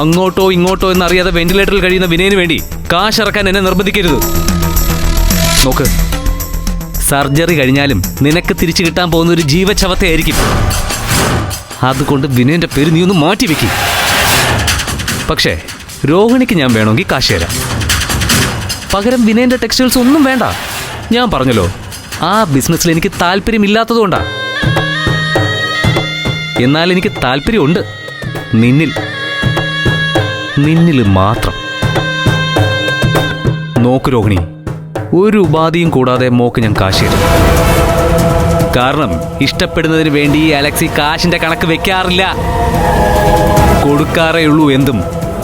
അങ്ങോട്ടോ ഇങ്ങോട്ടോ എന്നറിയാതെ വെന്റിലേറ്ററിൽ കഴിയുന്ന വിനയന് വേണ്ടി കാശിറക്കാൻ എന്നെ നിർബന്ധിക്കരുത്. നോക്ക് സർജറി കഴിഞ്ഞാലും നിനക്ക് തിരിച്ചു കിട്ടാൻ പോകുന്ന ഒരു ജീവച്ചവത്തെ ആയിരിക്കും അതുകൊണ്ട് വിനയന്റെ പേര് നീ ഒന്ന് മാറ്റി വെക്കും. പക്ഷേ രോഹിണിക്ക് ഞാൻ വേണമെങ്കിൽ കാശ് തരാം. പകരം വിനയന്റെ ടെക്സ്റ്റൈൽസ് ഒന്നും വേണ്ട. ഞാൻ പറഞ്ഞല്ലോ ആ ബിസിനസ്സിൽ എനിക്ക് താല്പര്യമില്ലാത്തതുകൊണ്ടാണ് എന്നാൽ എനിക്ക് താല്പര്യമുണ്ട്. നിന്നിൽ നിന്നിൽ മാത്രം. നോക്ക് രോഹിണി ഒരു ഉപാധിയും കൂടാതെ മോക്ക് ഞാൻ കാശ് തരും കാരണം ഇഷ്ടപ്പെടുന്നതിന് വേണ്ടി അലക്സി കാശിന്റെ കണക്ക് വെക്കാറില്ല. കൊടുക്കാറേ ഉള്ളൂ എന്തും.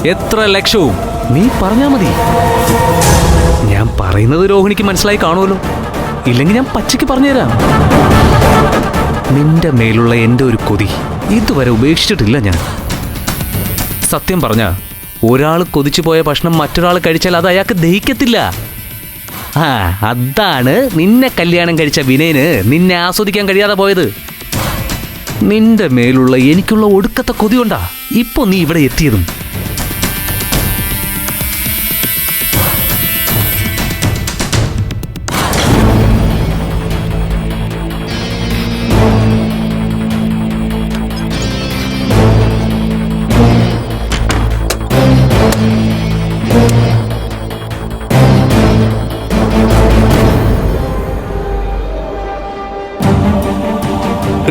എത്ര ലക്ഷവും നീ പറഞ്ഞാ മതി. ഞാൻ പറയുന്നത് രോഹിണിക്ക് മനസ്സിലായി കാണുമല്ലോ. ഇല്ലെങ്കിൽ ഞാൻ പച്ചയ്ക്ക് പറഞ്ഞുതരാം. നിന്റെ മേലുള്ള എന്റെ ഒരു കൊതി ഇതുവരെ ഉപേക്ഷിച്ചിട്ടില്ല ഞാൻ. സത്യം പറഞ്ഞ ഒരാൾ കൊതിച്ചു പോയ ഭക്ഷണം മറ്റൊരാൾ കഴിച്ചാൽ അത് അയാൾക്ക് ദഹിക്കത്തില്ല. ആ അതാണ് നിന്നെ കല്യാണം കഴിച്ച വിനയന് നിന്നെ ആസ്വദിക്കാൻ കഴിയാതെ പോയത്. നിന്റെ മേലുള്ള എനിക്കുള്ള ഒടുക്കത്തെ കൊതി കൊണ്ടാ ഇപ്പൊ നീ ഇവിടെ എത്തിയതും.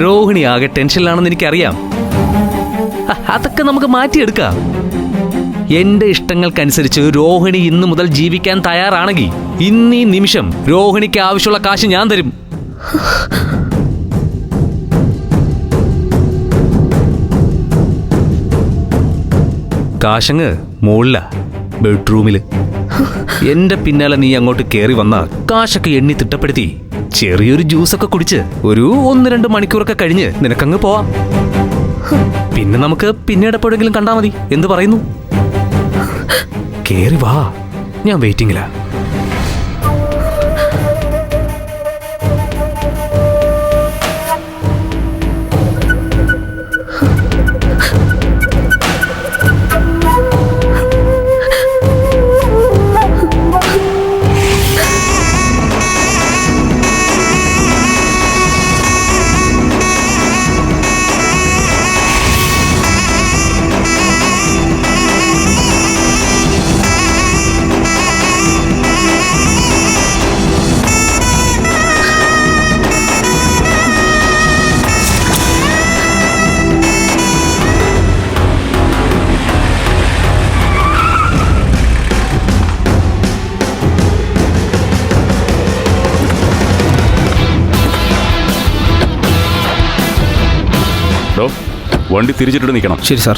രോഹിണി ആകെ ടെൻഷനിലാണെന്ന് എനിക്കറിയാം. അതൊക്കെ നമുക്ക് മാറ്റിയെടുക്കാം. എന്റെ ഇഷ്ടങ്ങൾക്കനുസരിച്ച് രോഹിണി ഇന്നു മുതൽ ജീവിക്കാൻ തയ്യാറാണെങ്കിൽ ഇന്നീ നിമിഷം രോഹിണിക്ക് ആവശ്യമുള്ള കാശ് ഞാൻ തരും. കാശങ്ങ് മുകളില ബെഡ്റൂമിൽ. എന്റെ പിന്നാലെ നീ അങ്ങോട്ട് കയറി വന്ന കാശൊക്കെ എണ്ണി തിട്ടപ്പെടുത്തി. ചെറിയൊരു ജ്യൂസൊക്കെ കുടിച്ച് ഒരു ഒന്ന് രണ്ട് മണിക്കൂറൊക്കെ കഴിഞ്ഞ് നിനക്കങ്ങ് പോവാം. പിന്നെ നമുക്ക് പിന്നീട് എപ്പോഴെങ്കിലും കണ്ടാ മതി. എന്ത് പറയുന്നു? കേറി വാ. ഞാൻ വെയിറ്റിംഗിലാ വണ്ടി തിരിച്ചിട്ട് നിൽക്കണം ശരി സാർ.